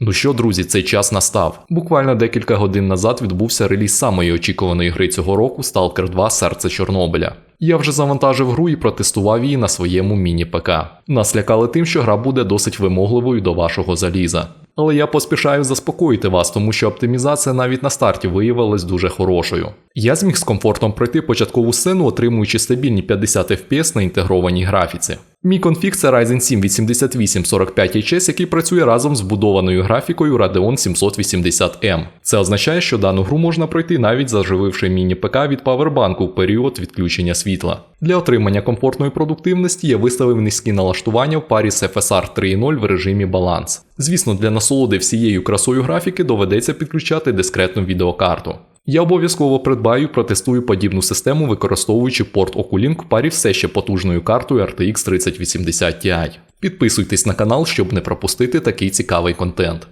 Ну що, друзі, цей час настав. Буквально декілька годин назад відбувся реліз самої очікуваної гри цього року Stalker 2 Серце Чорнобиля. Я вже завантажив гру і протестував її на своєму міні-ПК. Нас лякали тим, що гра буде досить вимогливою до вашого заліза. Але я поспішаю заспокоїти вас, тому що оптимізація навіть на старті виявилась дуже хорошою. Я зміг з комфортом пройти початкову сцену, отримуючи стабільні 50 FPS на інтегрованій графіці. Мій конфіг це Ryzen 7 8845 HS, який працює разом з вбудованою графікою Radeon 780M. Це означає, що дану гру можна пройти навіть зажививши міні-ПК від павербанку в період відключення світла. Для отримання комфортної продуктивності я виставив низькі налаштування в парі з FSR 3.0 в режимі баланс. Звісно, для насолоди всією красою графіки доведеться підключати дискретну відеокарту. Я обов'язково придбаю і протестую подібну систему, використовуючи порт Oculink в парі все ще потужною картою RTX 3080 Ti. Підписуйтесь на канал, щоб не пропустити такий цікавий контент.